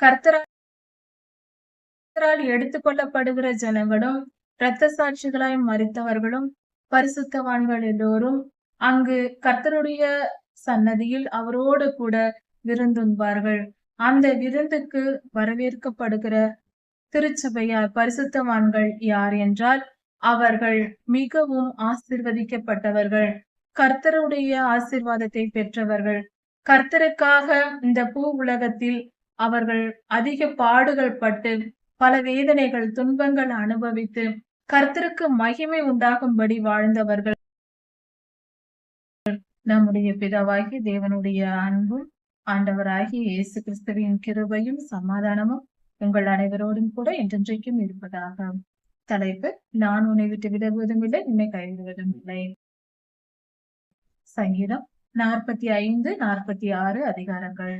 கர்த்தரால் எடுத்துக்கொள்ளப்படுகிற ஜனங்களும் இரத்த சாட்சிகளாய் மறித்தவர்களும் பரிசுத்தவான்கள் எல்லோரும் அங்கு கர்த்தருடைய சன்னதியில் அவரோடு கூட விருந்துண்பார்கள். அந்த விருந்துக்கு வரவேற்கப்படுகிற திருச்சபையார் பரிசுத்தவான்கள் யார் என்றால் அவர்கள் மிகவும் ஆசிர்வதிக்கப்பட்டவர்கள். கர்த்தருடைய ஆசிர்வாதத்தை பெற்றவர்கள். கர்த்தருக்காக இந்த பூ உலகத்தில் அவர்கள் அதிக பாடுகள் பட்டு பல வேதனைகள் துன்பங்கள் அனுபவித்து கர்த்தருக்கு மகிமை உண்டாகும்படி வாழ்ந்தவர்கள். நம்முடைய பிதாவாகி தேவனுடைய அன்பும் ஆண்டவராகி இயேசு கிறிஸ்துவின் கிருபையும் சமாதானமும் உங்கள் அனைவரோடும் கூட என்றென்றைக்கும் இருப்பதாக. தலைப்பு நான் உன்னை விட்டு விலகுவதும் இல்லை உன்னை கைவிடுவதும் இல்லை. சங்கீதம் நாற்பத்தி ஐந்து நாற்பத்தி ஆறு அதிகாரங்கள்.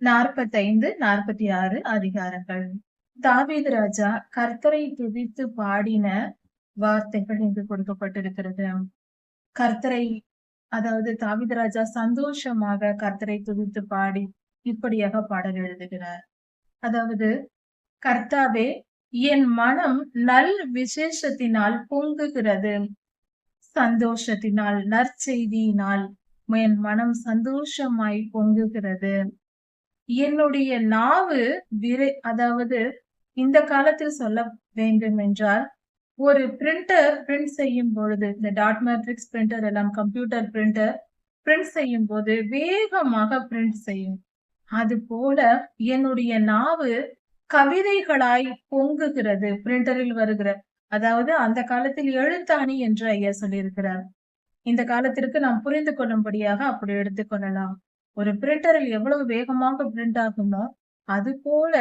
நாற்பத்தைந்து நாற்பத்தி ஆறு அதிகாரங்கள். தாவீது ராஜா கர்த்தரை துதித்து பாடின வார்த்தைகள் இங்கு கொடுக்கப்பட்டிருக்கிறது. கர்த்தரை அதாவது தாவீது ராஜா சந்தோஷமாக கர்த்தரை துதித்து பாடி இப்படியாக பாடல் எழுதுகிறார். அதாவது கர்த்தாவே என் மனம் நல் விசேஷத்தினால் பொங்குகிறது. சந்தோஷத்தினால் நற்செய்தியினால் என் மனம் சந்தோஷமாய் பொங்குகிறது. என்னுடைய நாவு விரை அதாவது இந்த காலத்தில் சொல்ல வேண்டும் என்றால் ஒரு பிரிண்டர் பிரிண்ட் செய்யும் பொழுது இந்த டாட் மேட்ரிக்ஸ் பிரிண்டர் எல்லாம் கம்ப்யூட்டர் பிரிண்டர் பிரிண்ட் செய்யும் போது வேகமாக பிரிண்ட் செய்யும். அது போல என்னுடைய நாவு கவிதைகளாய் பொங்குகிறது பிரிண்டரில் வருகிற அதாவது அந்த காலத்தில் எழுத்தாணி என்று ஐயா சொல்லியிருக்கிறார். இந்த காலத்திற்கு நாம் புரிந்து கொள்ளும்படியாக அப்படி எடுத்துக்கொள்ளலாம் ஒரு பிரிண்டரில் எவ்வளவு வேகமாக பிரிண்ட் ஆகுமோ அது போல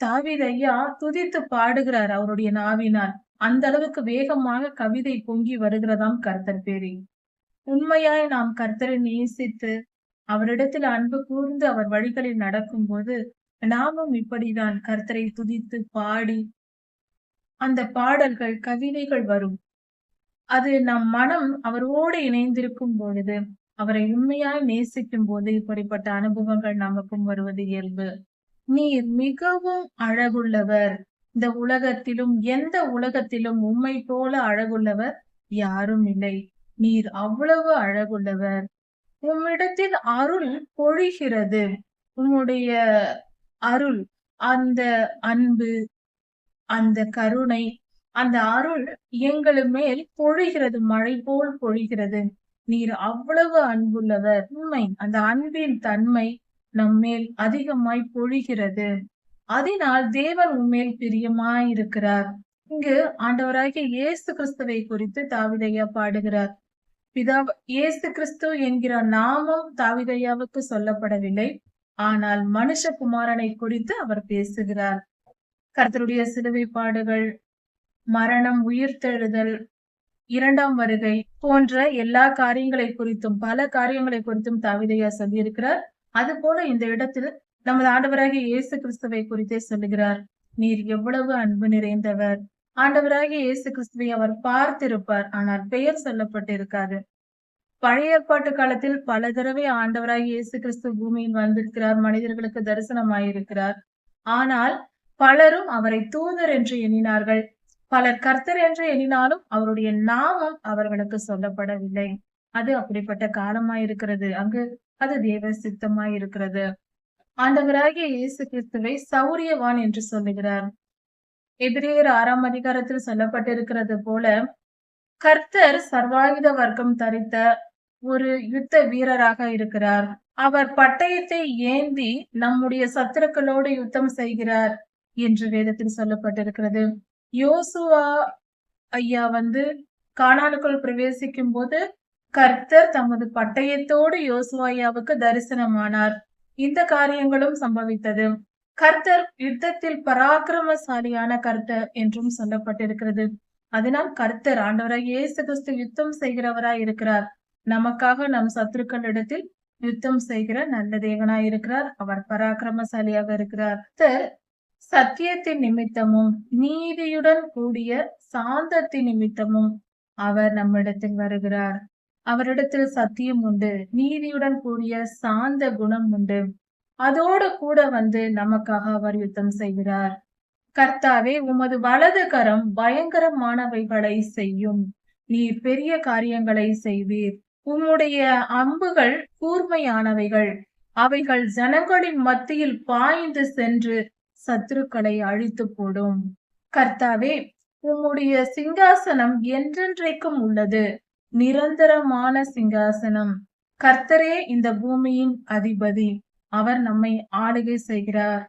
தாவீர் ஐயா துதித்து பாடுகிறார் அவருடைய நாவினால். அந்த அளவுக்கு வேகமாக கவிதை பொங்கி வருகிறதாம் கர்த்தர் பேரி. உண்மையாய் நாம் கர்த்தரை நேசித்து அவரிடத்தில் அன்பு கூர்ந்து அவர் வழிகளில் நடக்கும் போது நாமும் இப்படிதான் கர்த்தரை துதித்து பாடி அந்த பாடல்கள் கவிதைகள் வரும். அது நம் மனம் அவரோடு இணைந்திருக்கும் பொழுது அவரை உண்மையாய் நேசிக்கும் போது இப்படிப்பட்ட அனுபவங்கள் நமக்கும் வருவது இயல்பு. நீர் மிகவும் அழகுள்ளவர். இந்த உலகத்திலும் எந்த உலகத்திலும் உண்மை போல அழகுள்ளவர் யாரும் இல்லை. நீர் அவ்வளவு அழகுள்ளவர். உம்மிடத்தில் அருள் பொழிகிறது. உம்முடைய அருள் அந்த அன்பு அந்த கருணை அந்த அருள் எங்கள் மேல் பொழிகிறது மழை போல் பொழிகிறது. நீர் அவ்வளவு அன்புள்ளவர். உண்மை அந்த அன்பின் தன்மை நம்மேல் அதிகமாய் பொழிகிறது. அதனால் தேவன் உண்மையில் பிரியமாய் இருக்கிறார் இங்கு ஆண்டவராகிய இயேசு கிறிஸ்துவை குறித்து தாவிதையா பாடுகிறார். பிதா இயேசு கிறிஸ்து என்கிற நாமம் தாவிதையாவுக்கு சொல்லப்படவில்லை. ஆனால் மனுஷகுமாரனை குறித்து அவர் பேசுகிறார். கர்த்தருடைய சிலுவை பாடுகள் மரணம் உயிர்த்தெழுதல் இரண்டாம் வருகை போன்ற எல்லா காரியங்களை குறித்தும் பல காரியங்களை குறித்தும் தாவிதையா சொல்லியிருக்கிறார். அது போல இந்த இடத்தில் நமது ஆண்டவராகிய இயேசு கிறிஸ்துவை குறித்தே சொல்லுகிறார். நீர் எவ்வளவு அன்பு நிறைந்தவர். ஆண்டவராகிய இயேசு கிறிஸ்துவை அவர் பார்த்திருப்பார். ஆனால் பெயர் சொல்லப்பட்டிருக்காது. பழைய ஏற்பாட்டு காலத்தில் பல தடவை ஆண்டவராகிய இயேசு கிறிஸ்து பூமியில் வந்திருக்கிறார் மனிதர்களுக்கு தரிசனமாயிருக்கிறார். ஆனால் பலரும் அவரை தூதர் என்று எண்ணினார்கள். பலர் கர்த்தர் என்று எண்ணினாலும் அவருடைய நாமம் அவர்களுக்கு சொல்லப்படவில்லை. அது அப்படிப்பட்ட காலமாய் இருக்கிறது. அங்கு அது தேவ சித்தமாய் இருக்கிறது. ஆண்டவராகிய இயேசு கிறிஸ்துவை சௌரியவான் என்று சொல்லுகிறார். எதிரியர் ஆறாம் அதிகாரத்தில் சொல்லப்பட்டிருக்கிறது போல கர்த்தர் சர்வாயுத வர்க்கம் தரித்த ஒரு யுத்த வீரராக இருக்கிறார். அவர் பட்டயத்தை ஏந்தி நம்முடைய சத்துருக்களோடு யுத்தம் செய்கிறார் என்று வேதத்தில் சொல்லப்பட்டிருக்கிறது. யோசுவா ஐயா வந்து காணானுக்குள் பிரவேசிக்கும் போது கர்த்தர் தமது பட்டயத்தோடு யோசுவா ஐயாவுக்கு தரிசனமானார். இந்த காரியங்களும் சம்பவித்தது. கர்த்தர் யுத்தத்தில் பராக்கிரமசாலியான கர்த்தர் என்றும் சொல்லப்பட்டிருக்கிறது. அதனால் கர்த்தர் ஆண்டவராய் இயேசு கிறிஸ்து யுத்தம் செய்கிறவராய் இருக்கிறார். நமக்காக நம் சத்துருக்களிடத்தில் யுத்தம் செய்கிற நல்ல தேவனாய் இருக்கிறார். அவர் பராக்கிரமசாலியாக இருக்கிறார். கர்த்தர் சத்தியத்தின் நிமித்தமும் நீதியுடன் கூடிய சாந்தத்தின் நிமித்தமும் அவர் நம்மிடத்தில் வருகிறார். அவரிடத்தில் சத்தியம் உண்டு நீதியுடன் கூடிய சாந்த குணம் உண்டு. அதோடு கூட வந்து நமக்காக அவர் யுத்தம் செய்கிறார். கர்த்தாவே உமது வலது கரம் பயங்கரமானவைகளை செய்யும். நீர் பெரிய காரியங்களை செய்வீர். உம்முடைய அம்புகள் கூர்மையானவைகள். அவைகள் ஜனங்களின் மத்தியில் பாய்ந்து சென்று சத்துருக்களை அழித்து போடும் கர்த்தாவே உம்முடைய சிங்காசனம் என்றென்றைக்கும் உள்ளது. நிரந்தரமான சிங்காசனம். கர்த்தரே இந்த பூமியின் அதிபதி. அவர் நம்மை ஆளுகை செய்கிறார்.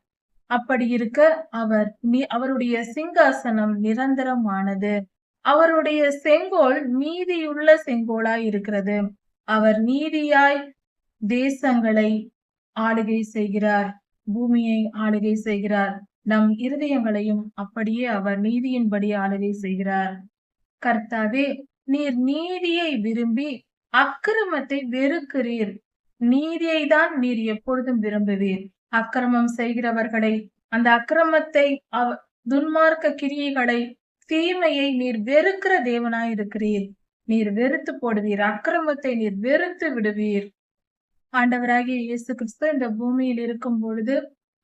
அப்படி இருக்க அவர் அவருடைய சிங்காசனம் நிரந்தரமானது. அவருடைய செங்கோல் நீதியுள்ள செங்கோலாய் இருக்கிறது. அவர் நீதியாய் தேசங்களை ஆளுகை செய்கிறார். பூமியை ஆளுகை செய்கிறார். நம் இருதயங்களையும் அப்படியே அவர் நீதியின்படி ஆளுகை செய்கிறார். கர்த்தாவே நீர் நீதியை விரும்பி அக்கிரமத்தை வெறுக்கிறீர். நீதியை தான் நீர் எப்பொழுதும் விரும்புவீர். அக்கிரமம் செய்கிறவர்களை அந்த அக்கிரமத்தை அவ- துன்மார்க்க கிரியைகளை தீமையை நீர் வெறுக்கிற தேவனாய் இருக்கிறீர் நீர் வெறுத்து போடுவீர். அக்கிரமத்தை நீர் வெறுத்து விடுவீர். ஆண்டவராகிய இயேசு கிறிஸ்து இந்த பூமியில் இருக்கும் பொழுது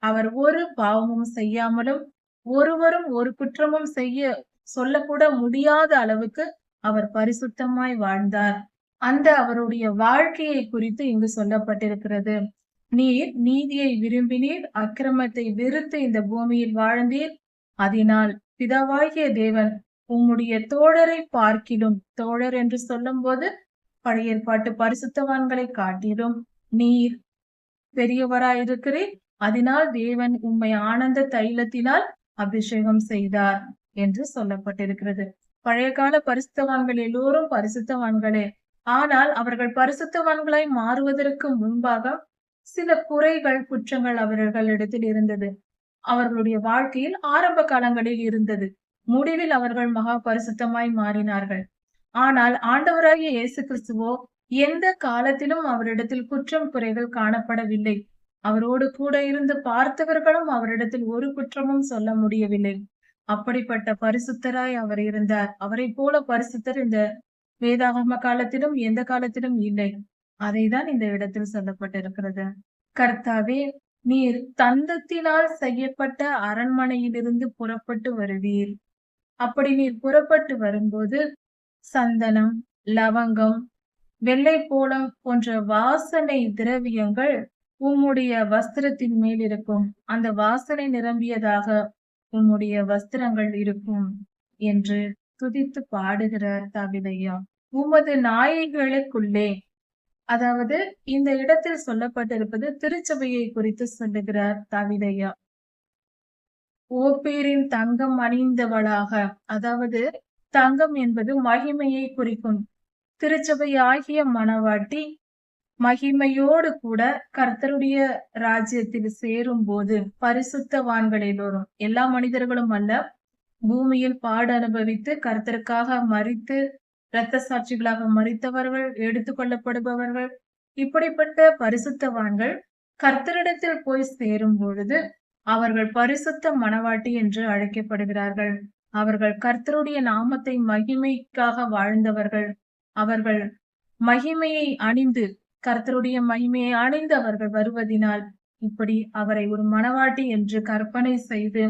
அவர் ஒரு பாவமும் செய்யாமலும் ஒருவரும் ஒரு குற்றமும் செய்ய சொல்லக்கூட முடியாத அளவுக்கு அவர் பரிசுத்தமாய் வாழ்ந்தார். அந்த அவருடைய வாழ்க்கையை குறித்து இங்கு சொல்லப்பட்டிருக்கிறது. நீர் நீதியை விரும்பினீர் அக்கிரமத்தை வெறுத்து இந்த பூமியில் வாழ்ந்தீர். அதனால் பிதாவாகிய தேவன் உம்முடைய தோழரை பார்க்கிலும் தோழர் என்று சொல்லும்போது பழைய ஏற்பாட்டு பரிசுத்தவான்களை காட்டிலும். நீர் பெரியவராயிருக்கிறீர் அதனால் தேவன் உம்மை ஆனந்த தைலத்தினால் அபிஷேகம் செய்தார் என்று சொல்லப்பட்டிருக்கிறது. பழைய கால பரிசுத்தவான்கள் எல்லோரும் பரிசுத்தவான்களே. ஆனால் அவர்கள் பரிசுத்தவான்களாய் மாறுவதற்கு முன்பாக சில குறைகள் குற்றங்கள் அவர்களிடத்தில் இருந்தது. அவர்களுடைய வாழ்க்கையில் ஆரம்ப காலங்களில் இருந்தது. முடிவில் அவர்கள் மகா பரிசுத்தமாய் மாறினார்கள். ஆனால் ஆண்டவராகிய இயேசு கிறிஸ்துவோ எந்த காலத்திலும் அவரிடத்தில் குற்றம் குறைகள் காணப்படவில்லை. அவரோடு கூட இருந்து பார்த்தவர்களும் அவரிடத்தில் ஒரு குற்றமும் சொல்ல முடியவில்லை. அப்படிப்பட்ட பரிசுத்தராய் அவர் இருந்தார். அவரை போல பரிசுத்தர் இந்த வேதாகம காலத்திலும் எந்த காலத்திலும் இல்லை. அதைதான் இந்த இடத்தில் சொல்லப்பட்டிருக்கிறது. கர்த்தாவே நீர் தந்தத்தினால் செய்யப்பட்ட அரண்மனையிலிருந்து புறப்பட்டு வருவீர். அப்படி நீர் புறப்பட்டு வரும்போது சந்தனம் லவங்கம் வெள்ளை போலம் போன்ற வாசனை திரவியங்கள் உம்முடைய வஸ்திரத்தின் மேல் இருக்கும். அந்த வாசனை நிரம்பியதாக உம்முடைய வஸ்திரங்கள் இருக்கும் என்று துதித்து பாடுகிறார் தாவிதையா. உமது நாயைகளுக்குள்ளே அதாவது இந்த இடத்தில் சொல்லப்பட்டிருப்பது திருச்சபையை குறித்து சொல்லுகிறார் தாவிதையா. ஓப்பேரின் தங்கம் அணிந்தவளாக அதாவது தங்கம் என்பது மகிமையை குறிக்கும். திருச்சபை ஆகிய மணவாட்டி மகிமையோடு கூட கர்த்தருடைய ராஜ்யத்தில் சேரும் போது பரிசுத்தவான்கள் எல்லோரும் எல்லா மனிதர்களும் அல்ல பூமியில் பாடு அனுபவித்து கர்த்தருக்காக மறித்து இரத்த சாட்சிகளாக மறித்தவர்கள் எடுத்துக்கொள்ளப்படுபவர்கள் இப்படிப்பட்ட பரிசுத்தவான்கள் கர்த்தரிடத்தில் போய் சேரும் பொழுது அவர்கள் பரிசுத்த மணவாட்டி என்று அழைக்கப்படுகிறார்கள். அவர்கள் கர்த்தருடைய நாமத்தை மகிமைக்காக வாழ்ந்தவர்கள். அவர்கள் மகிமையை அணிந்து கர்த்தருடைய மகிமையை அணிந்து அவர்கள் வருவதினால் இப்படி அவரை ஒரு மணவாட்டி என்று கற்பனை செய்து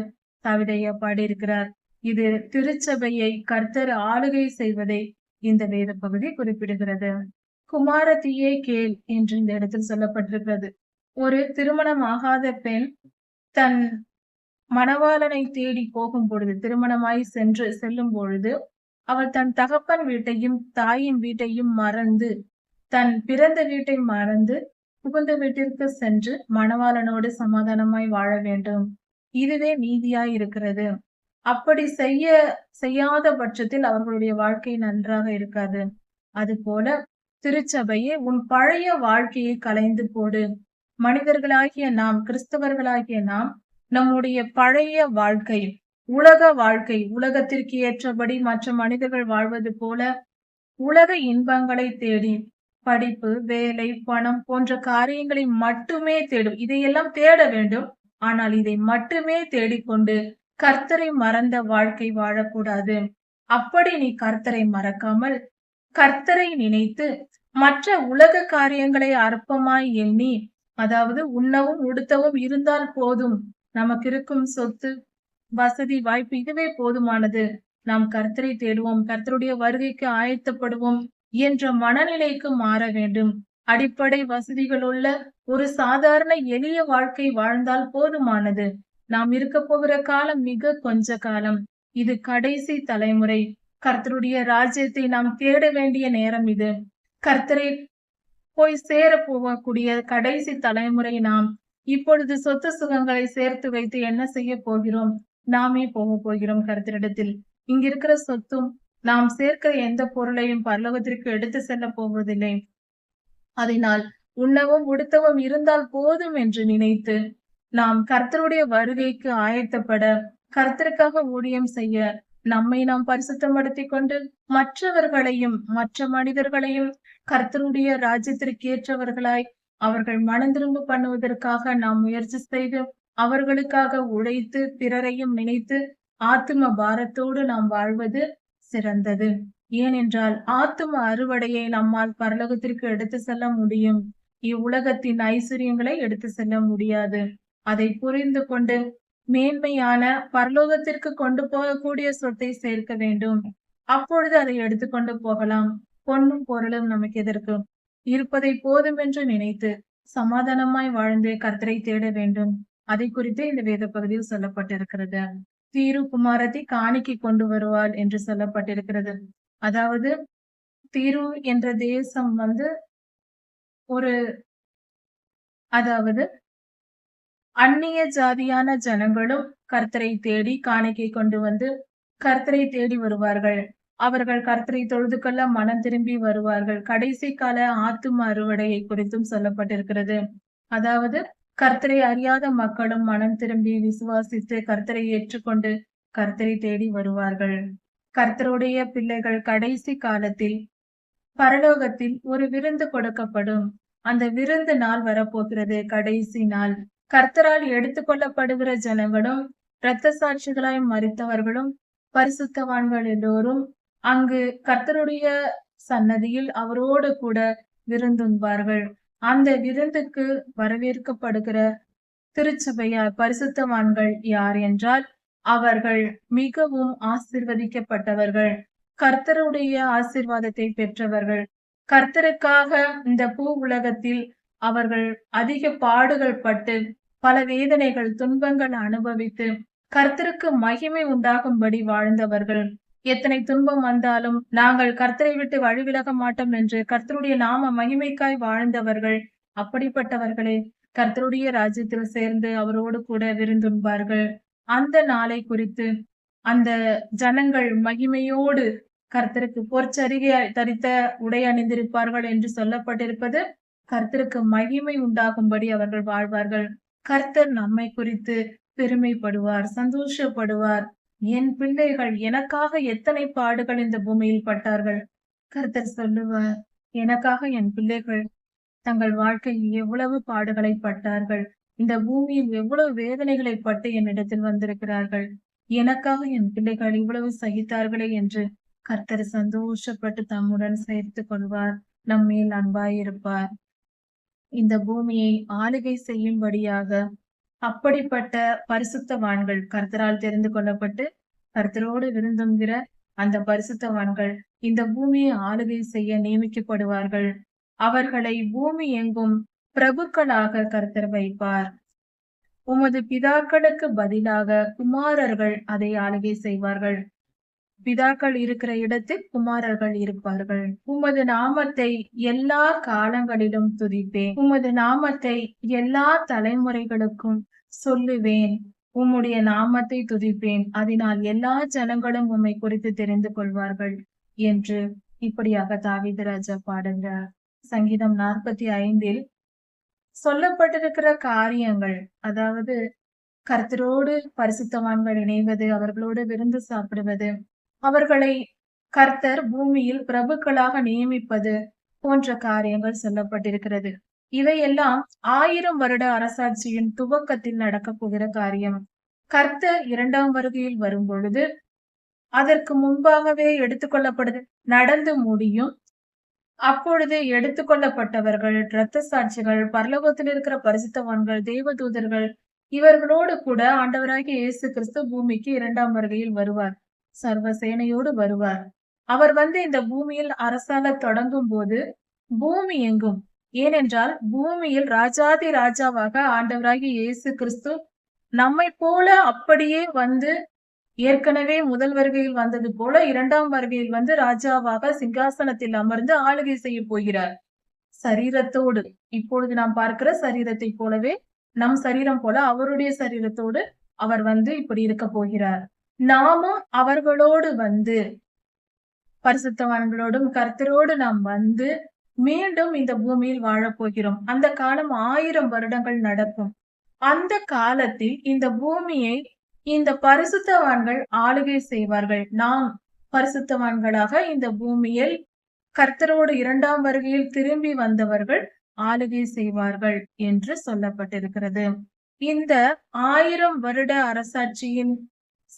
தவிதைய பாடியிருக்கிறார். இது திருச்சபையை கர்த்தர் ஆளுகை செய்வதை இந்த வேத பகுதி குறிப்பிடுகிறது குமாரத்தியே கேள் என்று இந்த இடத்தில் சொல்லப்பட்டிருக்கிறது. ஒரு திருமணம் ஆகாத பெண் தன் மணவாளனை தேடி போகும் பொழுது திருமணமாய் சென்று செல்லும் பொழுது அவள் தன் தகப்பன் வீட்டையும் தாயின் வீட்டையும் மறந்து தன் பிறந்த வீட்டை மறந்து புகுந்த வீட்டிற்கு சென்று மணவாளனோடு சமாதானமாய் வாழ வேண்டும். இதுவே நீதியாய் இருக்கிறது அப்படி செய்ய செய்யாத பட்சத்தில் அவர்களுடைய வாழ்க்கை நன்றாக இருக்காது. அதுபோல திருச்சபையே உன் பழைய வாழ்க்கையை கலைந்து போடு. மனிதர்களாகிய நாம் கிறிஸ்தவர்களாகிய நாம் நம்முடைய பழைய வாழ்க்கை உலக வாழ்க்கை உலகத்திற்கு ஏற்றபடி மற்ற மனிதர்கள் வாழ்வது போல உலக இன்பங்களை தேடி படிப்பு வேலை பணம் போன்ற காரியங்களை மட்டுமே தேடும். இதையெல்லாம் தேட வேண்டும். ஆனால் இதை மட்டுமே தேடிக்கொண்டு கர்த்தரை மறந்த வாழ்க்கை வாழக்கூடாது. அப்படி நீ கர்த்தரை மறக்காமல் கர்த்தரை நினைத்து மற்ற உலக காரியங்களை அற்பமாய் எண்ணி அதாவது உண்ணவும் உடுத்தவும் இருந்தால் போதும். நமக்கு இருக்கும் சொத்து வசதி வாய்ப்பு இதுவே போதுமானது. நாம் கர்த்தரை தேடுவோம் கர்த்தருடைய வருகைக்கு ஆயத்தப்படுவோம் என்ற மனநிலைக்கு மாற வேண்டும். அடிப்படை வசதிகள் உள்ள ஒரு சாதாரண எளிய வாழ்க்கை வாழ்ந்தால் போதுமானது. நாம் இருக்க போகிற காலம் மிக கொஞ்ச காலம். இது கடைசி தலைமுறை. கர்த்தருடைய ராஜ்யத்தை நாம் தேட வேண்டிய நேரம் இது. கர்த்தரை போய் சேர போகக்கூடிய கடைசி தலைமுறை நாம். இப்பொழுது சொத்து சுகங்களை சேர்த்து வைத்து என்ன செய்ய போகிறோம்? நாமே போக போகிறோம் கருத்தரிடத்தில் இங்கிருக்கிற சொத்தும் நாம் சேர்க்கிற எந்த பொருளையும் பரலோகத்திற்கு எடுத்து செல்ல போவதில்லை. அதனால் உண்ணவும் உடுத்தவும் இருந்தால் போதும் என்று நினைத்து நாம் கர்த்தருடைய வருகைக்கு ஆயத்தப்பட கர்த்தருக்காக ஊழியம் செய்ய நம்மை நாம் பரிசுத்தப்படுத்திக் கொண்டு மற்றவர்களையும் மற்ற மனிதர்களையும் கர்த்தருடைய ராஜ்யத்திற்கு ஏற்றவர்களாய் அவர்கள் மனந்திரும்பு பண்ணுவதற்காக நாம் முயற்சி செய்து அவர்களுக்காக உழைத்து பிறரையும் நினைத்து ஆத்தும பாரத்தோடு நாம் வாழ்வது சிறந்தது. ஏனென்றால் ஆத்தும அறுவடையை நம்மால் பரலோகத்திற்கு எடுத்து செல்ல முடியும். இவ்வுலகத்தின் ஐஸ்வர்யங்களை எடுத்து செல்ல முடியாது. அதை புரிந்து கொண்டு மேன்மையான பரலோகத்திற்கு கொண்டு போகக்கூடிய சொத்தை சேர்க்க வேண்டும். அப்பொழுது அதை எடுத்துக்கொண்டு போகலாம். பொன்னும் பொருளும் நமக்கு எதற்கு? இருப்பதை போதும் என்று நினைத்து சமாதானமாய் வாழ்ந்து கர்த்தரை தேட வேண்டும். அதை குறித்து இந்த வேத பகுதியில் சொல்லப்பட்டிருக்கிறது. தீரு குமாரத்தை காணிக்கை கொண்டு வருவாள் என்று சொல்லப்பட்டிருக்கிறது. அதாவது தீரு என்ற தேசம் வந்து ஒரு அதாவது அந்நிய ஜாதியான ஜனங்களும் கர்த்தரை தேடி காணிக்கை கொண்டு வந்து கர்த்தரை தேடி வருவார்கள். அவர்கள் கர்த்தரை தொழுது கொள்ள மனம் திரும்பி வருவார்கள். கடைசி கால ஆத்தும அறுவடையை குறித்தும் சொல்லப்பட்டிருக்கிறது. அதாவது கர்த்தரை அறியாத மக்களும் மனம் திரும்பி விசுவாசித்து கர்த்தரை ஏற்றுக்கொண்டு கர்த்தரை தேடி வருவார்கள். கர்த்தருடைய பிள்ளைகள் கடைசி காலத்தில் பரலோகத்தில் ஒரு விருந்து கொடுக்கப்படும். அந்த விருந்து நாள் வரப்போகிறது. கடைசி நாள். கர்த்தரால் எடுத்துக்கொள்ளப்படுகிற ஜனங்களும் இரத்த சாட்சிகளாய் மறித்தவர்களும் பரிசுத்தவான்கள் எல்லோரும் அங்கு கர்த்தருடைய சன்னதியில் அவரோடு கூட விருந்துண்பார்கள் அந்த விருந்துக்கு வரவேற்கப்படுகிற திருச்சபையார் பரிசுத்தவான்கள் யார் என்றால் அவர்கள் மிகவும் ஆசிர்வதிக்கப்பட்டவர்கள். கர்த்தருடைய ஆசிர்வாதத்தை பெற்றவர்கள். கர்த்தருக்காக இந்த பூ உலகத்தில் அவர்கள் அதிக பாடுகள் பட்டு பல வேதனைகள் துன்பங்கள் அனுபவித்து கர்த்தருக்கு மகிமை உண்டாகும்படி வாழ்ந்தவர்கள். எத்தனை துன்பம் வந்தாலும் நாங்கள் கர்த்தரை விட்டு வழிவிலக மாட்டோம் என்று கர்த்தருடைய நாம மகிமைக்காய் வாழ்ந்தவர்கள். அப்படிப்பட்டவர்களே கர்த்தருடைய ராஜ்யத்தில் சேர்ந்து அவரோடு கூட விருந்துண்பார்கள். அந்த நாளை குறித்து அந்த ஜனங்கள் மகிமையோடு கர்த்தருக்கு பொற்சரிகை தரித்த உடை அணிந்திருப்பார்கள் என்று சொல்லப்பட்டிருப்பது கர்த்தருக்கு மகிமை உண்டாகும்படி அவர்கள் வாழ்வார்கள். கர்த்தர் நம்மை குறித்து பெருமைப்படுவார் சந்தோஷப்படுவார். என் பிள்ளைகள் எனக்காக எத்தனை பாடுகள் இந்த பூமியில் பட்டார்கள்? கர்த்தர் சொல்லுவார் எனக்காக என் பிள்ளைகள் தங்கள் வாழ்க்கையில் எவ்வளவு பாடுகளை பட்டார்கள்? இந்த பூமியில் எவ்வளவு வேதனைகளை பட்டு என்னிடத்தில் வந்திருக்கிறார்கள்? எனக்காக என் பிள்ளைகள் இவ்வளவு சகித்தார்களே என்று கர்த்தர் சந்தோஷப்பட்டு தம்முடன் சேர்த்து கொள்வார் நம்மேல் அன்பாயிருப்பார். இந்த பூமியை ஆளுகை செய்யும்படியாக அப்படிப்பட்ட பரிசுத்தவான்கள் கர்த்தரால் தெரிந்து கொள்ளப்பட்டு கர்த்தரோடு விருந்துங்கிற அந்த பரிசுத்தவான்கள் இந்த பூமியை ஆளுகை செய்ய நியமிக்கப்படுவார்கள். அவர்களை பூமி எங்கும் பிரபுக்களாக கர்த்தர் வைப்பார். உமது பிதாக்களுக்கு பதிலாக குமாரர்கள் அதை ஆளுகை செய்வார்கள். பிதாக்கள் இருக்கிற இடத்தில் குமாரர்கள் இருப்பார்கள். உமது நாமத்தை எல்லா காலங்களிலும் துதிப்பேன். உமது நாமத்தை எல்லா தலைமுறைகளுக்கும் சொல்லுவேன். உம்முடைய நாமத்தை துதிப்பேன். அதனால் எல்லா ஜனங்களும் உம்மை குறித்து தெரிந்து கொள்வார்கள். என்று இப்படியாக தாவிதராஜா ராஜா பாடுகிறார். சங்கீதம் நாற்பத்தி ஐந்தில் சொல்லப்பட்டிருக்கிற காரியங்கள் அதாவது கர்த்தரோடு பரிசுத்தவான்கள் இணைவது அவர்களோடு விருந்து சாப்பிடுவது அவர்களை கர்த்தர் பூமியில் பிரபுக்களாக நியமிப்பது போன்ற காரியங்கள் சொல்லப்பட்டிருக்கிறது. இவையெல்லாம் ஆயிரம் வருட அரசாட்சியின் துவக்கத்தில் நடக்கப் போகிற காரியம். கர்த்தர் இரண்டாம் வருகையில் வரும் பொழுது அதற்கு முன்பாகவே எடுத்துக்கொள்ளப்படுது நடந்து முடியும். அப்பொழுது எடுத்துக்கொள்ளப்பட்டவர்கள் இரத்த சாட்சிகள் பரலோகத்தில் இருக்கிற பரிசுத்தவான்கள் தேவதூதர்கள் இவர்களோடு கூட ஆண்டவராகிய இயேசு கிறிஸ்து பூமிக்கு இரண்டாம் வருகையில் வருவார் சர்வ சேனையோடு வருவார். அவர் வந்து இந்த பூமியில் அரசால தொடங்கும் போது பூமி எங்கும்? ஏனென்றால் பூமியில் ராஜாதி ராஜாவாக ஆண்டவராகி இயேசு கிறிஸ்து நம்மை போல அப்படியே வந்து ஏற்கனவே முதல் வருகையில் வந்தது போல இரண்டாம் வருகையில் வந்து ராஜாவாக சிங்காசனத்தில் அமர்ந்து ஆளுகை செய்ய போகிறார். சரீரத்தோடு. இப்பொழுது நாம் பார்க்கிற சரீரத்தை போலவே நம் சரீரம் போல அவருடைய சரீரத்தோடு அவர் வந்து இப்படி இருக்க போகிறார். நாமும் அவர்களோடு வந்து பரிசுத்தவான்களோடும் கர்த்தரோடு நாம் வந்து மீண்டும் இந்த பூமியில் வாழப்போகிறோம் அந்த காலம் ஆயிரம் வருடங்கள் நடக்கும். அந்த காலத்தில் இந்த பூமியை இந்த பரிசுத்தவான்கள் ஆளுகை செய்வார்கள். நாம் பரிசுத்தவான்களாக இந்த பூமியில் கர்த்தரோடு இரண்டாம் வருகையில் திரும்பி வந்தவர்கள் ஆளுகை செய்வார்கள் என்று சொல்லப்பட்டிருக்கிறது. இந்த ஆயிரம் வருட அரசாட்சியின்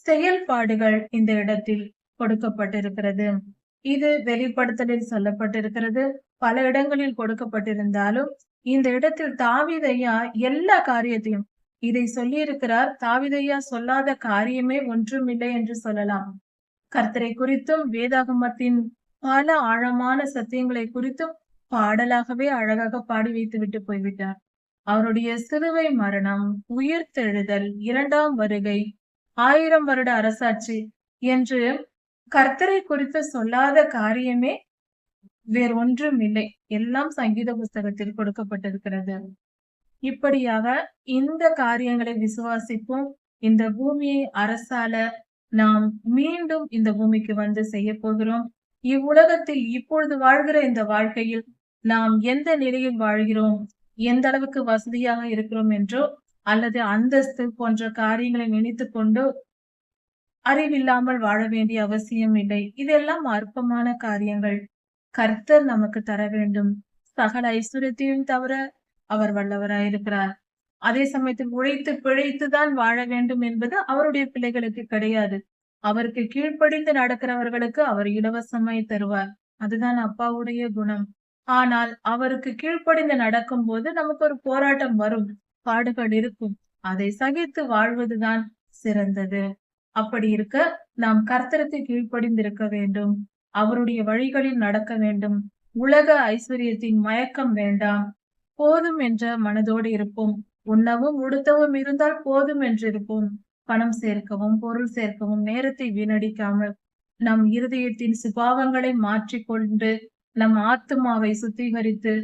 செயல்பாடுகள் இந்த இடத்தில் கொடுக்கப்பட்டிருக்கிறது. இது வெளிப்படுத்தலில் சொல்லப்பட்டிருக்கிறது. பல இடங்களில் கொடுக்கப்பட்டிருந்தாலும் இந்த இடத்தில் தாவிதையா எல்லா காரியத்தையும் இதை சொல்லியிருக்கிறார். தாவிதையா சொல்லாத காரியமே ஒன்றுமில்லை என்று சொல்லலாம். கர்த்தரை குறித்தும் வேதாகமத்தின் பல ஆழமான சத்தியங்களை குறித்தும் பாடலாகவே அழகாக பாடி வைத்து விட்டு போய்விட்டார். அவருடைய சிறுவை மரணம் உயிர்த்தெழுதல் இரண்டாம் வருகை ஆயிரம் வருட அரசாட்சி என்று கர்த்தரை குறித்து சொல்லாத காரியமே வேறொன்றும் இல்லை எல்லாம் சங்கீத புஸ்தகத்தில் கொடுக்கப்பட்டிருக்கிறது. இப்படியாக இந்த காரியங்களை விசுவாசிப்போம். இந்த பூமியை அரசால நாம் மீண்டும் இந்த பூமிக்கு வந்து செய்ய போகிறோம். இவ்வுலகத்தில் இப்பொழுது வாழ்கிற இந்த வாழ்க்கையில் நாம் எந்த நிலையில் வாழ்கிறோம்? எந்த அளவுக்கு வசதியாக இருக்கிறோம் என்றோ அல்லது அந்தஸ்து போன்ற காரியங்களை நினைத்து கொண்டு அறிவில்லாமல் வாழ வேண்டிய அவசியம் இல்லை. இதெல்லாம் அற்பமான காரியங்கள். கர்த்தர் நமக்கு தர வேண்டும். சகல ஐஸ்வர்யத்தையும் தவிர அவர் வல்லவராயிருக்கிறார். அதே சமயத்தில் உழைத்து பிழைத்துதான் வாழ வேண்டும் என்பது அவருடைய பிள்ளைகளுக்கு கிடையாது. அவருக்கு கீழ்ப்படிந்து நடக்கிறவர்களுக்கு அவர் இலவசமாய் தருவார். அதுதான் அப்பாவுடைய குணம். ஆனால் அவருக்கு கீழ்ப்படிந்து நடக்கும் போது நமக்கு ஒரு போராட்டம் வரும். பாடுகள் இருக்கும். அதை சகித்து வாழ்வதுதான் சிறந்தது. அப்படி இருக்க நாம் கர்த்தருக்கு கீழ்ப்படிந்திருக்க வேண்டும். அவருடைய வழிகளில் நடக்க வேண்டும். உலக ஐஸ்வர்யத்தின் மயக்கம் வேண்டாம். போதும் என்ற மனதோடு இருப்போம். உண்ணவும் உடுத்தவும் இருந்தால் போதும் என்று இருப்போம் பணம் சேர்க்கவும் பொருள் சேர்க்கவும் நேரத்தை வீணடிக்காமல் நம் இருதயத்தின் சுபாவங்களை மாற்றிக்கொண்டு நம் ஆத்துமாவை சுத்திகரித்து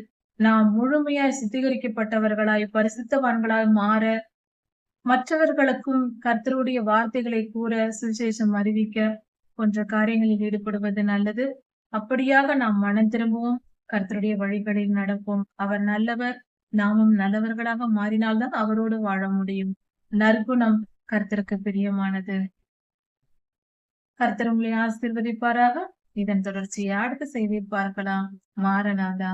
நாம் முழுமையாய் சுத்திகரிக்கப்பட்டவர்களாய் பரிசுத்தவான்களாய் மாற மற்றவர்களுக்கும் கர்த்தருடைய வார்த்தைகளை கூற சுவிசேஷம் அறிவிக்க போன்ற காரியங்களில் ஈடுபடுவது நல்லது. அப்படியாக நாம் மனம் திரும்புவோம் கர்த்தருடைய வழிகளில் நடப்போம். அவர் நல்லவர் நாமும் நல்லவர்களாக மாறினால்தான் அவரோடு வாழ முடியும். நற்குணம் கர்த்தருக்கு பிரியமானது. கர்த்தர் உங்களை ஆசீர்வதிப்பாராக. இதன் தொடர்ச்சியை அடுத்த செய்தி பார்க்கலாம். மாறனாதா